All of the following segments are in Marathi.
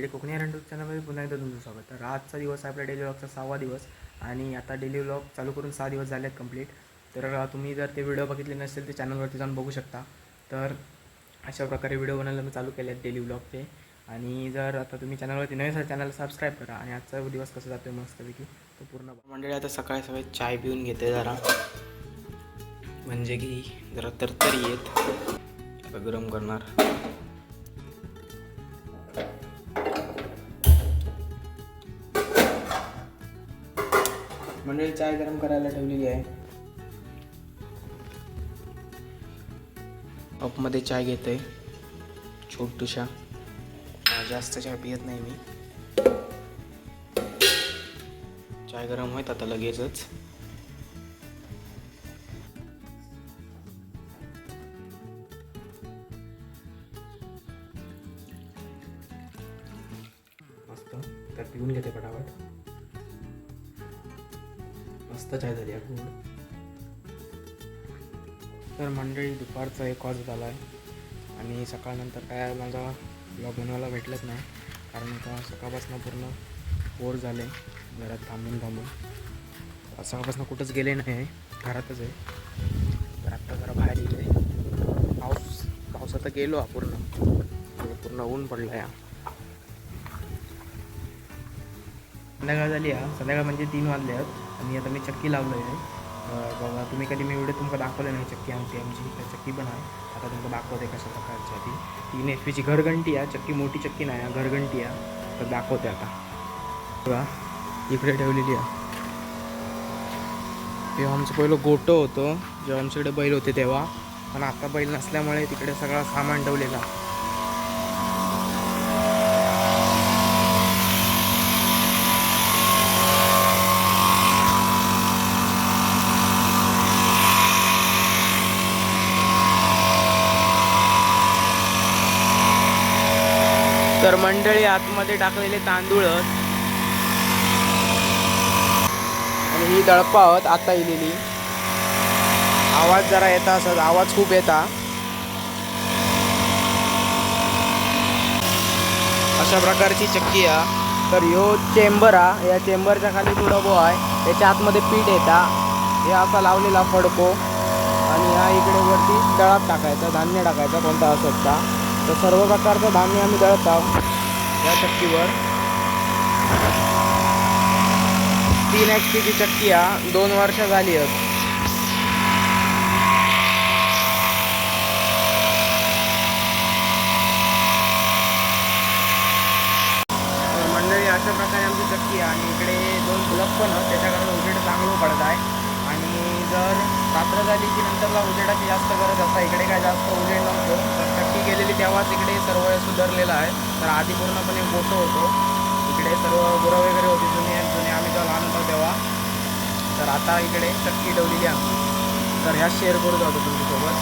म्हणजे कोकणी अरंड चॅनलमध्ये पुन्हा एकदा तुमचं स्वागत. तर आजचा दिवस आहे आपल्या डेली व्लॉगचा सहावा दिवस आणि आता डेली व्लॉग चालू करून सहा दिवस झाले आहेत कंप्लीट तर तुम्ही जर ते व्हिडिओ बघितले नसेल ते चॅनलवरती जाऊन बघू शकता. तर अशा प्रकारे व्हिडिओ बनवायला मी चालू केले आहेत डेली व्लॉगचे आणि जर आता तुम्ही चॅनलवरती नवीन असाल चॅनल सबस्क्राईब करा आणि आजचा दिवस कसं जातो मस्तपैकी तो पूर्ण मंडळी आता सकाळी सकाळी चाय पिऊन घेते जरा. म्हणजे की जरा तरतरी येत आता गरम करणार. मंडळी चाय गरम करायला ठेवलेली आहे. कपमध्ये चाय घेते. छोटूशा. जास्त चाय पियत नाही मी. चाय गरम होत आता लगेचच. मस्त. तर पिऊन घेते पटापट. मस्त चाय झाली आहे. गोड तर मंडळी दुपारचा एक वाजत आला आहे. आणि सकाळनंतर काय माझा ब्लॉग बनवायला भेटलंच नाही. कारण का सकाळपासून पूर्ण बोर झाले. घरात थांबून थांबून. सकाळपासून कुठंच गेले नाही आहे. घरातच आहे. तर आत्ता जरा बाहेर गेले. पाऊस पावसात गेलो हा पूर्ण. पूर्ण ऊन पडलं या संध्याकाळ झाली आहे संध्याकाळ म्हणजे तीन वाजले आहेत. आणि आता मी चक्की लावलं आहे बघा तुम्ही कधी मी व्हिडिओ तुमका दाखवलं नाही चक्की आमची आमची. चक्की पण आहे. आता तुमका दाखवते कशा प्रकारची आहे ती. तीन एच पीची घरघंटी आहे. चक्की मोठी चक्की नाही आहे घरघंटी आहे. तर दाखवते आता. बघा इकडे ठेवलेली आहे. तेव्हा आमचं पहिलं गोटं होतं. जेव्हा आमच्याकडे बैल होते तेव्हा. पण आता बैल नसल्यामुळे तिकडे सगळं सामान ठेवलेलं. तर मंडळी आतमध्ये टाकलेले तांदूळ. आणि ही दळपावत आता येलेली आवाज जरा येता असत आवाज खूप येता. अशा प्रकारची चक्की आहे. तर ह्यो चेंबर हा या चेंबरच्या खाली डबो आहे. त्याच्या आतमध्ये पीठ येता. हे असा लावलेला फडको. आणि हा इकडे वरती दळात टाकायचा धान्य टाकायचा कोणता असत का तर सर्व प्रकारचं धान्य आम्ही दळत आहोत. या चक्कीवर. तीन एच पीची चक्की हा दोन वर्ष झाली आहेत. मंडळी अशा प्रकारे आमची चक्की आहे. आणि इकडे दोन बल्ब पण आहेत. त्याच्याकडे उजेड चांगलं पडत आहे. आणि जर रात्र झाली की नंतरला उजेडाची जास्त गरज असता. इकडे काय जास्त उजेड नव्हतो. तर चक्की गेलेली तेव्हा तिकडे सर्व सुधारलेलं आहे. तर आधी पूर्णपणे मोठं होतो. इकडे सर्व गुरं वगैरे होती जुने जुने. आम्ही जेव्हा लहान होतो तेव्हा. तर आता इकडे चक्की ठेवलेली आहे तर ह्या शेअर करू जातो तुमच्यासोबत.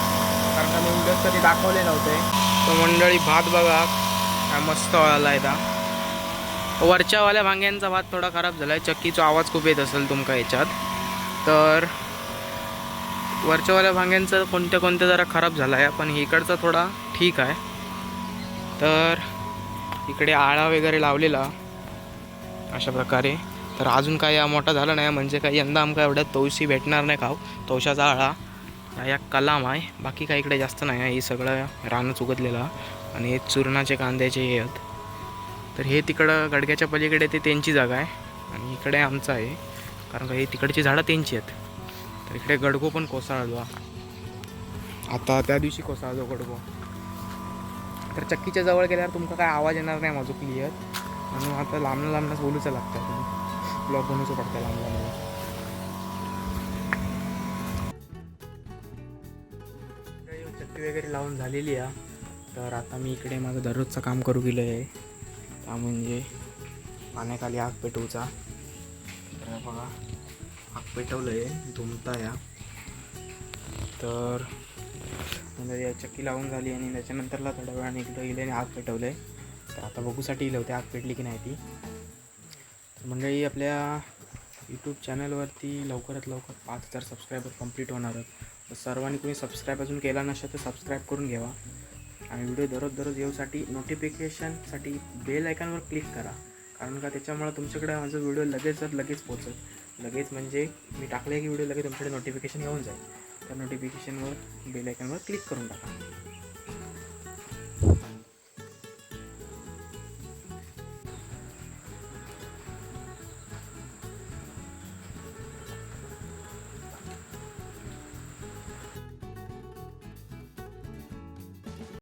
कारण का मी उद्याच कधी दाखवले नव्हते. तो मंडळी भात बघा. काय मस्त वाळला आहे आता वरच्यावाल्या भांग्यांचा भात थोडा खराब झाला आहे चक्कीचा आवाज खूप येत असेल तुमका याच्यात. तर वरच्यावाल्या भांग्यांचं कोणत्या कोणत्या जरा खराब झाला आहे पण इकडचा थोडा ठीक आहे. तर इकडे आळा वगैरे लावलेला. अशा प्रकारे. तर अजून काय या मोठा झाला नाही. म्हणजे काय यंदा आमका एवढ्या तवशी भेटणार नाही खाऊ. तवशाचा आळा. या कलाम आहे. बाकी काही इकडे जास्त नाही आहे. हे सगळं रानच उगतलेलं आणि हे चूर्णाचे कांद्याचे हे आहेत. तर हे तिकडं गडग्याच्या पलीकडे ते त्यांची जागा आहे. आणि इकडे आमचं आहे. कारण का हे तिकडची झाडं त्यांची आहेत. तर इकडे गडगो पण कोसळला आता त्या दिवशी कोसळलो गडगो. तर चक्कीच्या जवळ गेल्यावर तुमका काय आवाज येणार नाही माझं क्लिअर म्हणून आता लांब लांबणंच बोलूचं लागतं. तुम्ही ब्लॉग बनवूचं पडतं लांब लांब. चक्की वगैरे लावून झालेली आहे. तर आता मी इकडे माझं दररोजचं काम करू गेलं आहे. त्या म्हणजे पाण्याखाली आग पेटवूचा. तर बघा. आग पेटवलं आहे धुमता या. तर म्हणजे या चक्की लावून झाली आणि त्याच्यानंतरला थोड्या वेळाने इकडं गेले आणि आग पेटवलं आहे तर आता बघूसाठी इलं होते आग पेटली की नाही ती. तर मंडळी आपल्या यूट्यूब चॅनलवरती लवकरात लवकर पाच हजार सबस्क्रायबर कंप्लीट होणार आहेत. तर सर्वांनी कोणी सबस्क्राईब अजून केला नसेल तर सबस्क्राईब करून घ्यावा. आणि व्हिडिओ दररोज दररोज येऊसाठी नोटिफिकेशनसाठी बेल आयकॉनवर क्लिक करा. कारण का त्याच्यामुळे तुमच्याकडे माझा व्हिडिओ लगेच लगेच पोचत लगेच म्हणजे मी टाकले की व्हिडिओ लगेच तुमच्याकडे नोटिफिकेशन येऊन जाईल. त्या नोटिफिकेशनवर बेल आयकॉनवर क्लिक करून टाका.